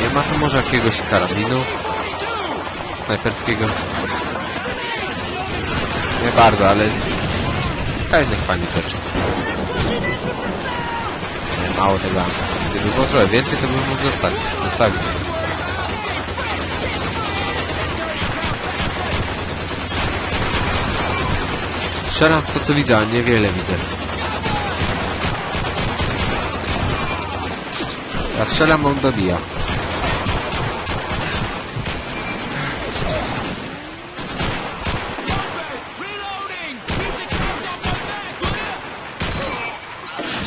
Nie ma tu może jakiegoś karabinu snajperskiego? Nie bardzo, ale jest fajnych fajnych rzeczy. Mało tego. Gdyby było trochę więcej, to bym mógł zostawić. zostawić. Strzelam to co widzę, a niewiele widzę. Ja strzelam, on dobija.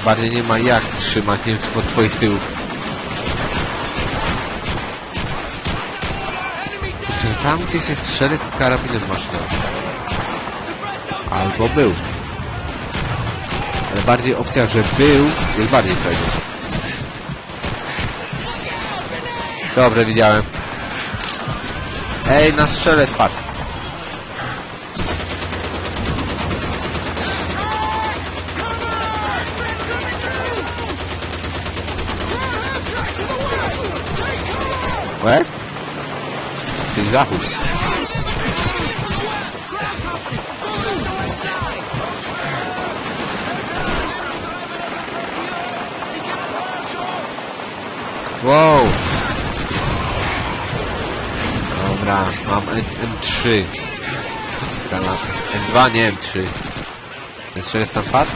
Bardziej nie ma jak trzymać Niemców pod twoich tyłów. Czy tam gdzieś jest strzelec z karabinem maszynowym? Albo był. Ale bardziej opcja, że był, jest bardziej pewna. Dobrze, widziałem. Ej, nasz strzelec padł. West? Czyli zachód. Wow. Dobra, mam M M3. Granat. M2, nie M3. Ten strzelec tam padł?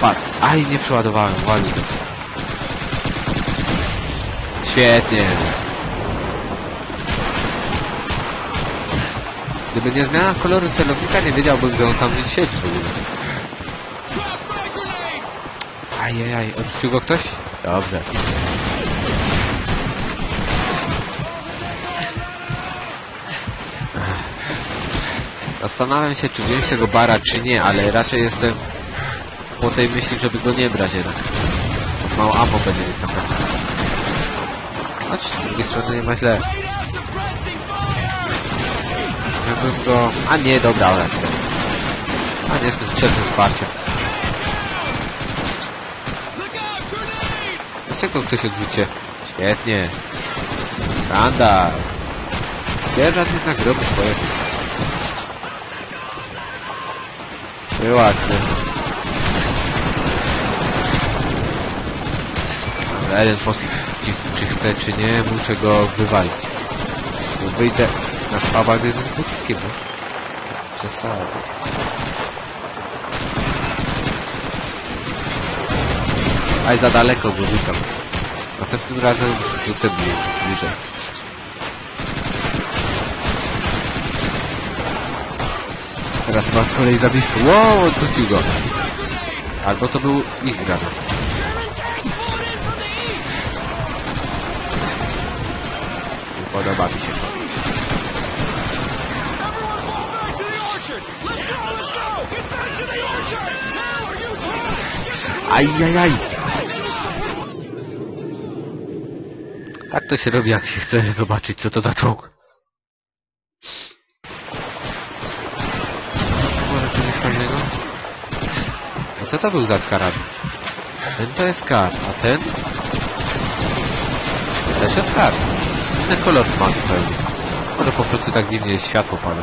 Padł. Aj, nie przeładowałem, walił. Świetnie. Gdyby nie zmiana koloru celownika, nie wiedziałbym, że on tam gdzieś siedzi w ogóle. Ajajaj, odrzucił go ktoś? Dobrze. Zastanawiam się, czy wziąć tego bara, czy nie, ale raczej jestem po tej myśli, żeby go nie brać jednak. Mało ammo będzie mieć na pewno. Z drugiej strony nie ma źle. Ja bym go... A nie, dobra, ale jestem. A nie, jestem trzecim wsparciem. Dlaczego ktoś odrzucie? Świetnie. Skandal. Sierżant jednak robi swoje. Wyładnie. Dobra, jeden pocisk, czy chcę, czy nie, muszę go wywalić. Bo wyjdę na szwaba, jeden pociskiem, no. Przesada. Aj, za daleko go rzucam. Następnym razem rzucę bli- bliżej. Teraz chyba z kolei za blisko. Wow, odrzucił go. Albo to był ich granat. Podoba mi się to. Ajajaj! Tak to się robi, jak się chce zobaczyć, co to za czołg. Może? A co to był za karabin? Ten to jest kar, a ten? Też jest kar. Inny kolor ma zupełnie. Może po prostu tak dziwnie światło pada.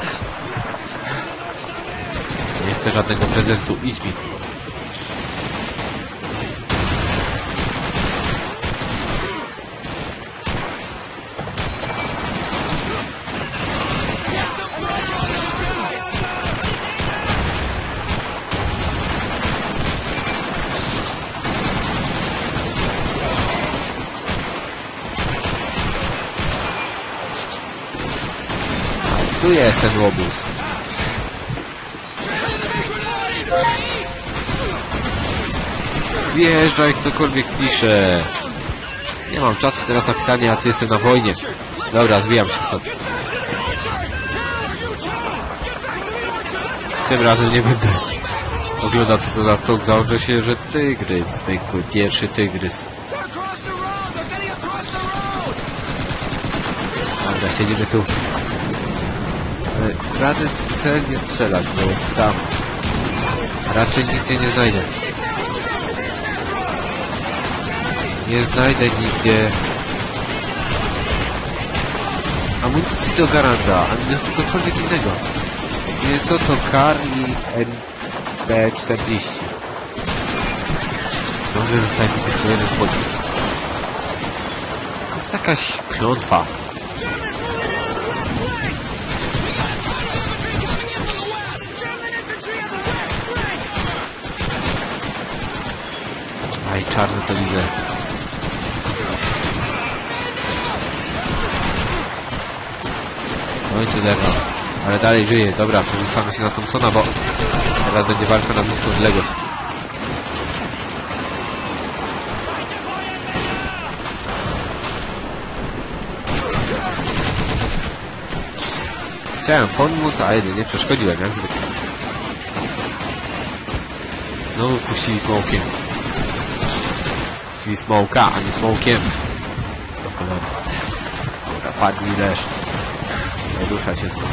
Nie chcę żadnego prezentu, idź mi. Tu jest ten łobuz. Zjeżdżaj, ktokolwiek pisze. Nie mam czasu teraz na pisanie, a tu jestem na wojnie. Dobra, zwijam się stąd. Tym razem nie będę oglądał co to za czołg. Założę się, że tygrys, zwykły, pierwszy tygrys. Dobra, siedzimy tu. Radzę celnie strzelać, bo tam raczej nigdzie nie znajdę. Nie znajdę nigdzie amunicji do garanta, ani do czegokolwiek innego. Nie co to kar i NB40. Ciągle zostaje mi tylko jeden pocisk. To jest jakaś klątwa. Aj, czarny to widzę. No i zerwał. Ale dalej żyje. Dobra, przerzucamy się na Thompsona, bo teraz będzie walka na bliską odległość. Chciałem pomóc, a jedynie przeszkodziłem, jak zwykle. Znowu puścili smokiem. Puścili smoka, a nie smokiem. Do cholery. Dobra, padnij leż. Nie rusza się stąd.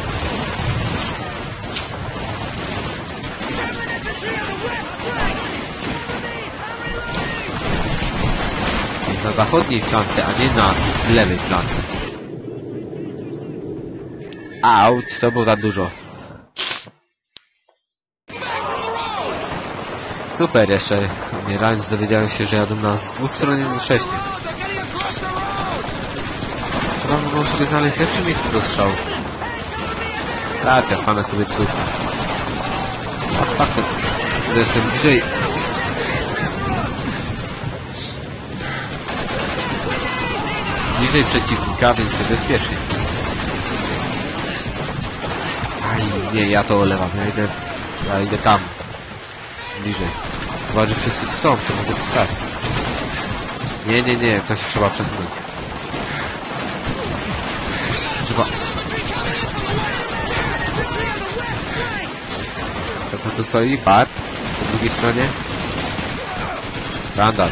Na zachodniej flance, a nie na lewej flance. Auć, to było za dużo. Super, jeszcze umierając dowiedziałem się, że jadą nas z dwóch stron jednocześnie. Trzeba by było sobie znaleźć lepsze miejsce do strzału. Racja, stanę sobie tu. A to jestem bliżej. Bliżej przeciwnika, więc jest bezpiecznie. Aj, nie, ja to olewam, ja idę, ja idę tam. Bliżej. Chyba, że wszyscy są, to mogę tu stać. Nie, nie, nie, to się trzeba przesunąć. Trzeba... To co stoi? Bar? Po drugiej stronie? Randall.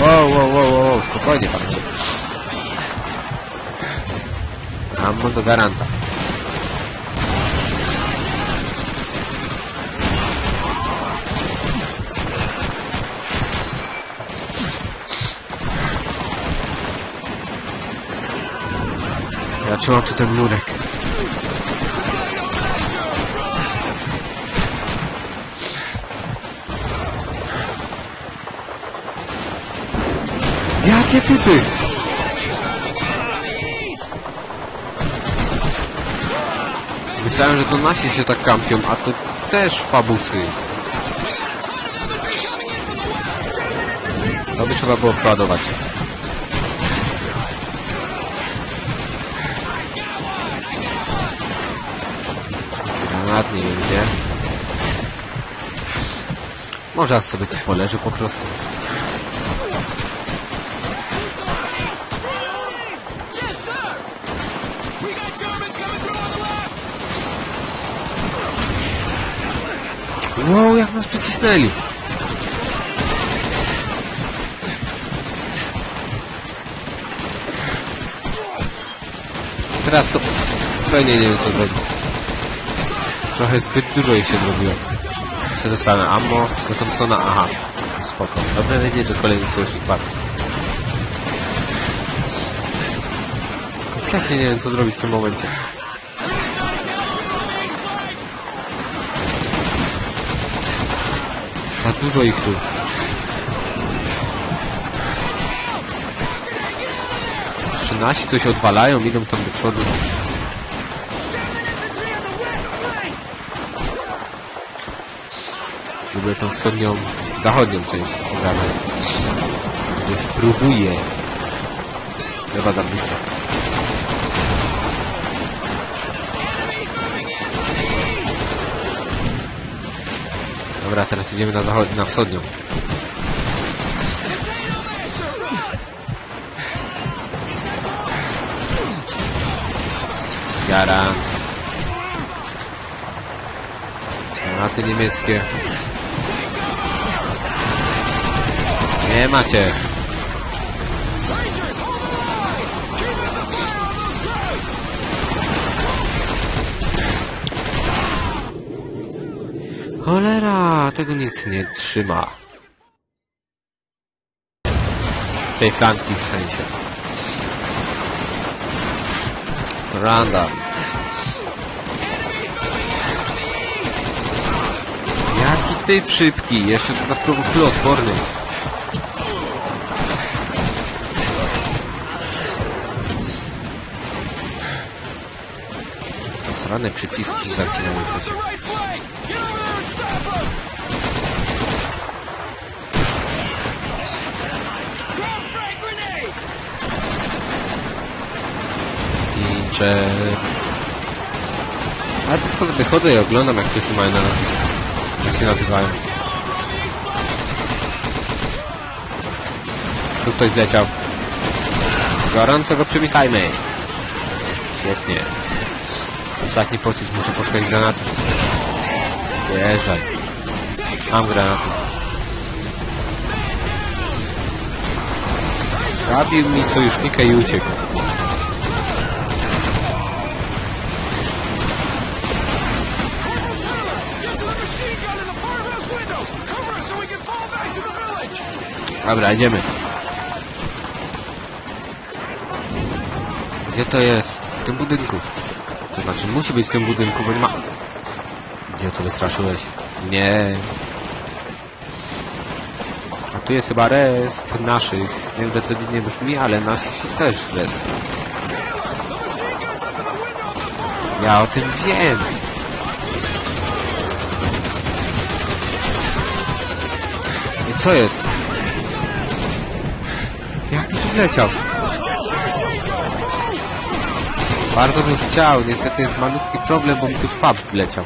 Wow, wow, wow, wow, spokojnie panowie. Ammo do garanta. Ja trzymam tu ten murek. Jakie typy? Myślałem, że to nasi się tak kampią, a to też fabusy. To by trzeba było przeładować. Granat nie gdzie. Może sobie tu poleży po prostu. Przycisnęli. Teraz to... Zupełnie nie wiem co zrobić. Trochę zbyt dużo ich się zrobiło. Jeszcze dostanę ammo do Thompsona. Aha, spoko. Dobrze wiedzieć, że kolejny sojusznik padł. Kompletnie nie wiem co zrobić w tym momencie. Dużo ich tu. Jeszcze nasi coś odwalają, idą tam do przodu. Spróbuję tą wschodnią, zachodnią część ogarnąć. Spróbuję. Chyba za blisko. Dobra, teraz idziemy na zachod na wschodnią. Garant. Granaty niemieckie. Nie macie. Cholera, tego nic nie trzyma. Tej flanki w sensie. To random. Jaki ty szybki, jeszcze dodatkowo kuloodporny. Srane przyciski zacinające się. Pincze. A tylko wychodzę i oglądam jak wszyscy mają na nazwisko. Jak się nazywają. Tu ktoś zleciał. Gorąco go przywitajmy. Świetnie. Ostatni pocisk muszę poszukać granatu. Wjeżdżaj. Mam granat. Zabił mi sojusznika i uciekł. Dobra, idziemy. Gdzie to jest? W tym budynku. To znaczy, musi być w tym budynku, bo nie ma... Gdzie to wystraszyłeś? Nie. A tu jest chyba resp naszych. Wiem, że to nie brzmi, ale nasi też resp. Ja o tym wiem. I co jest? Wleciał? Bardzo bym chciał, niestety jest malutki problem, bo mi tu szwab wleciał.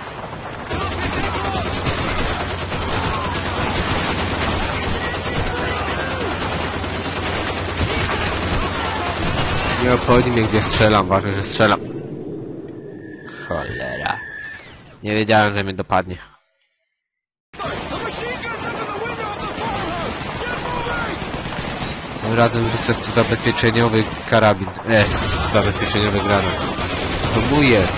Nie obchodzi mnie gdzie strzelam, ważne, że strzelam. Cholera. Nie wiedziałem, że mnie dopadnie. Razem rzucę tu zabezpieczeniowy karabin. E, zabezpieczeniowy granat. To mój jest.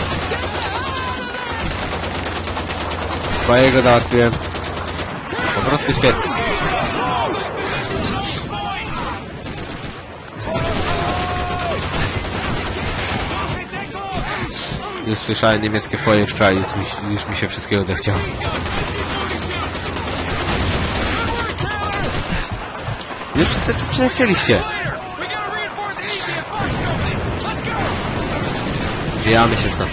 Twojego załatwiłem. Po prostu świetnie. Już słyszałem niemieckie foje w już, już mi się wszystkiego odechciało. Już wszyscy tu przylecieliście. Wbijamy się stąd.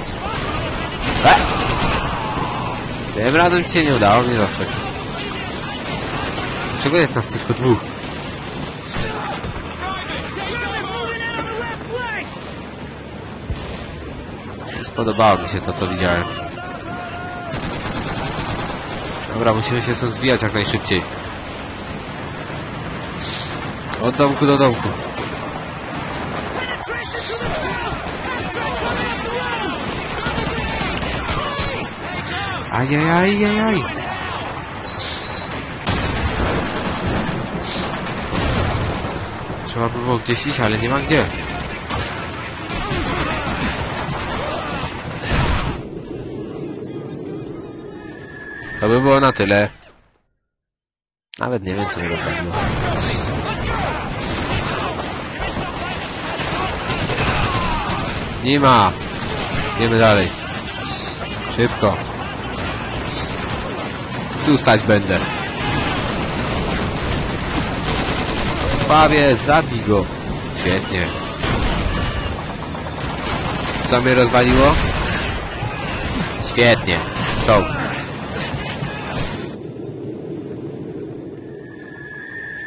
E! Tym razem cię nie udało mnie zostać. Czego jest nas tylko dwóch? Spodobało mi się to, co widziałem. Dobra, musimy się stąd zwijać jak najszybciej. Od domku do domku. Ajajajajaj. Trzeba by było gdzieś iść, ale nie ma gdzie. To by było na tyle. Nawet nie wiem, co mnie dopadło. Nie ma. Idziemy dalej. Szybko. Tu stać będę. Krwawie, zabij go. Świetnie. Co mnie rozwaliło? Świetnie. Czołg.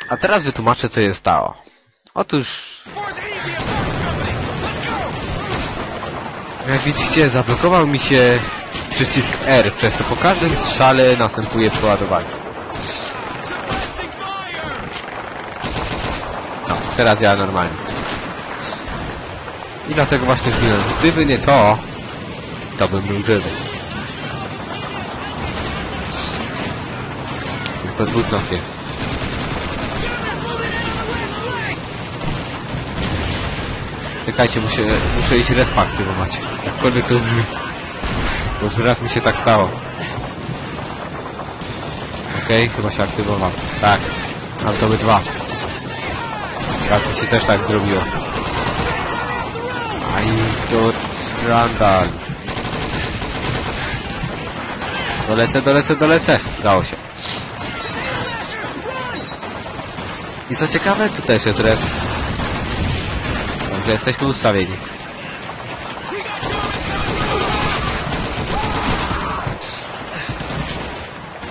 A teraz wytłumaczę, co się stało. Otóż Jak widzicie, zablokował mi się przycisk R, przez to po każdym strzale następuje przeładowanie. No, teraz działa normalnie. I dlatego właśnie zginąłem. Gdyby nie to, to bym był żywy. Tylko dwóch na chwilę. Czekajcie, muszę, muszę iść respa aktywować. Jakkolwiek to brzmi. Bo już raz mi się tak stało. Okej, chyba się aktywował. Tak. Ale to by dwa. Tak mi się też tak zrobiło. Aj, to skandal. Dolecę, dolecę, dolecę. Dało się. I co ciekawe, tu też jest. Jesteśmy ustawieni.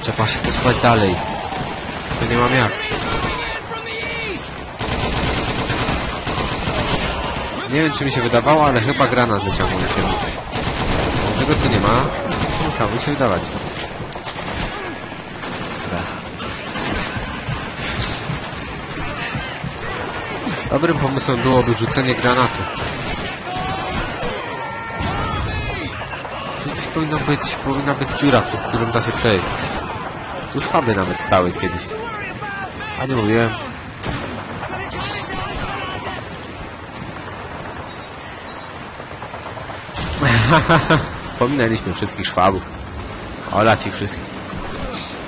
Trzeba się posuwać dalej. To nie mam jak. Nie wiem czy mi się wydawało, ale chyba granat leciał w moim kierunku. Czego tu nie ma? Musiało mi się wydawać. Dobrym pomysłem byłoby rzucenie granatu. Tu gdzieś powinno być, powinna być dziura, przez którą da się przejść. Tu szwaby nawet stały kiedyś. A nie mówiłem. Pominęliśmy wszystkich szwabów. Ola ci wszystkich.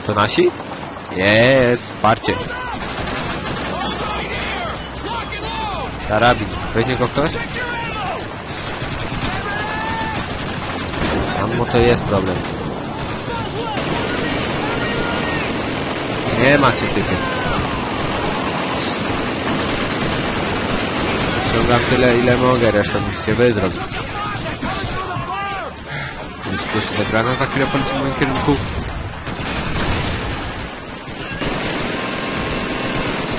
To nasi? Jest, wsparcie. Karabin. Weźmie go ktoś? Tam to jest problem. Nie macie typy. Ściągam tyle ile mogę, resztę musicie wy zrobić. Już jeszcze ta granat za chwilę poleci w moim kierunku.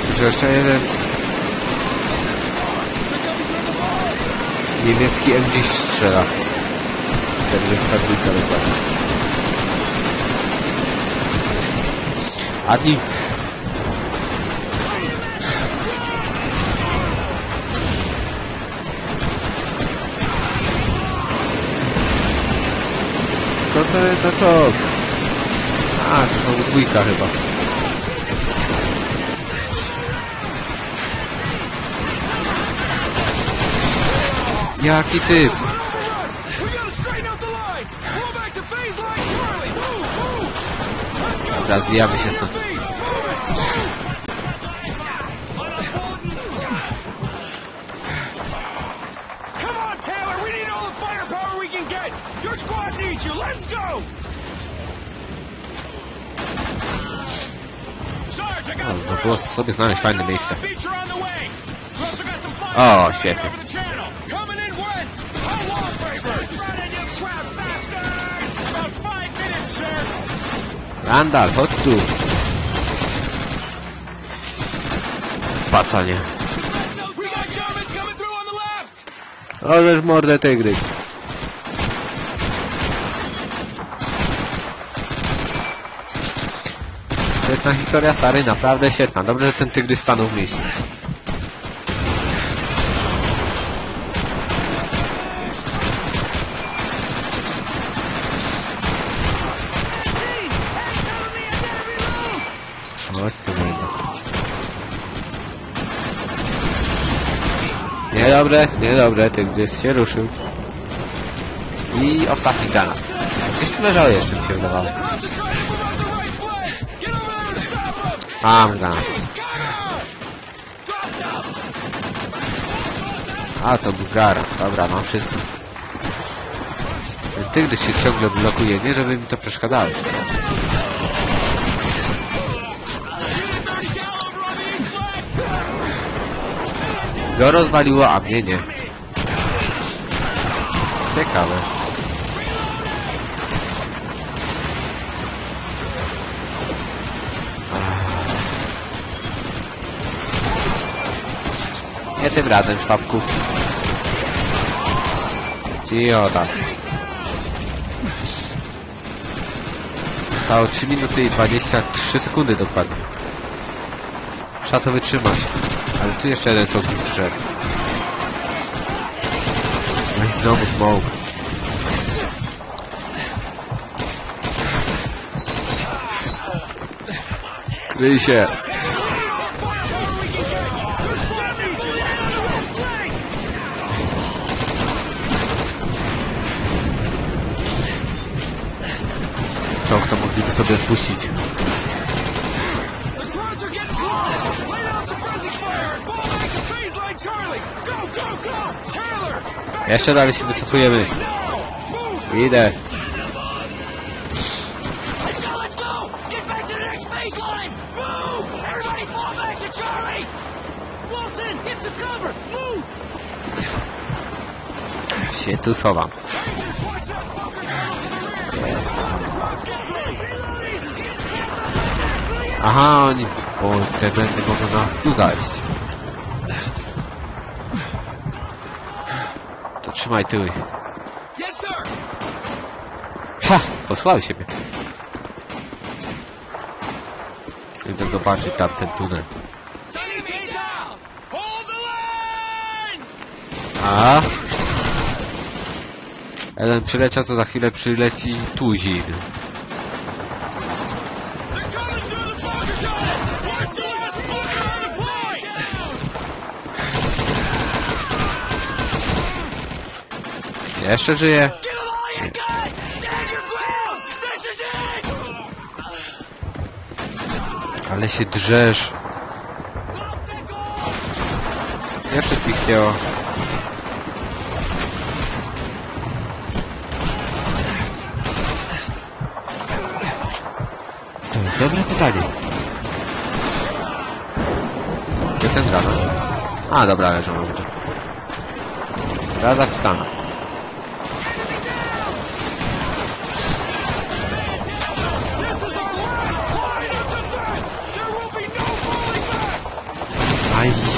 Słyszę jeszcze jeden. Niemiecki M10 strzela. Ten niemiecka dwójka dokładnie. Adni. To to, to co? A, to dwójka chyba. You! Let's go! Sarge, I got No, było sobie znaleźć fajne miejsce. Feature on Randall, chodź tu. Pacanie. Oleż mordę tygrys. Świetna historia, stary, naprawdę świetna. Dobrze, że ten tygrys stanął w miejscu. Chodź tu, mordo. Niedobrze, niedobrze, tygrys się ruszył. I ostatni granat. Gdzieś tu leżało jeszcze, mi się wydawało. Them! Mam granat. A, to Bugara. Dobra, mam wszystko. Ten tygrys się ciągle blokuje, nie żeby mi to przeszkadzało. Go rozwaliło, a mnie nie. Ciekawe. Nie tym razem, szwabku. Idiota. Zostało 3 minuty i 23 sekundy dokładnie. Trzeba to wytrzymać. Ale tu jeszcze jeden czołg przyszedł. No i znowu smoke. Kryj się! Czołg to mogliby sobie odpuścić. The rear! Jest. Let's get through! Reloading! Get Aha, oni... Bo te będę mogą nas tu zajść. Trzymaj tyły. Ha! Posłał siebie. Idę zobaczyć tamten tunel. A? Jeden przyleciał, to za chwilę przyleci tuzin. Is it! Ale się drzesz. Nie wszystkich chciało. To jest dobre pytanie. Gdzie ten granat? A, dobra, leżą dobrze. Gra zapisana.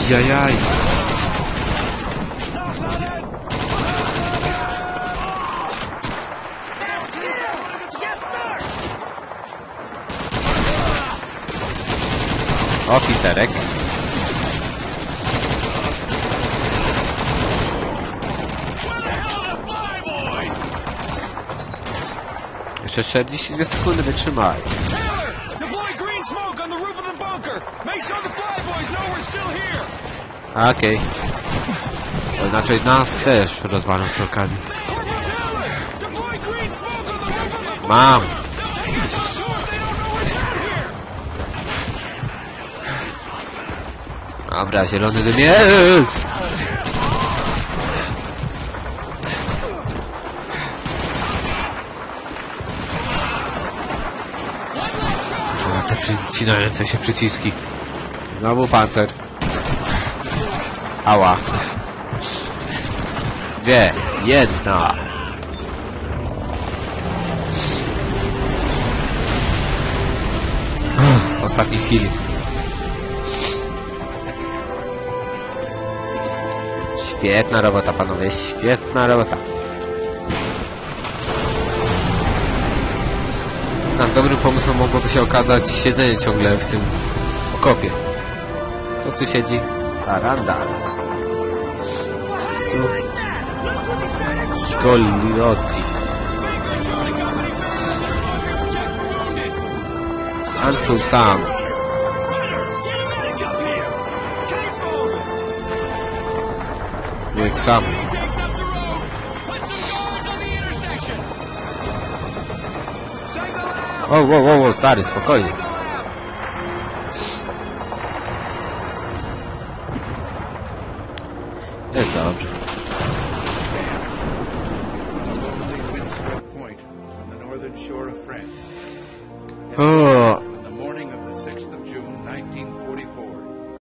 Sir! Oficerek. Jeszcze 42 sekundy wytrzymaj. Okej. Bo inaczej nas też rozwalą przy okazji. Mam. Dobra, zielony dym jest! Te przycinające się przyciski. Znowu pancer. Ała. Dwie. Jedna. W ostatniej chwili. Świetna robota, panowie, świetna robota. Na dobrym pomysłem mogłoby się okazać siedzenie ciągle w tym okopie. To tu siedzi Paradana Collirotti Uncle Sam Wake Sam Oh, wow, wow, wow, stare, spokojnie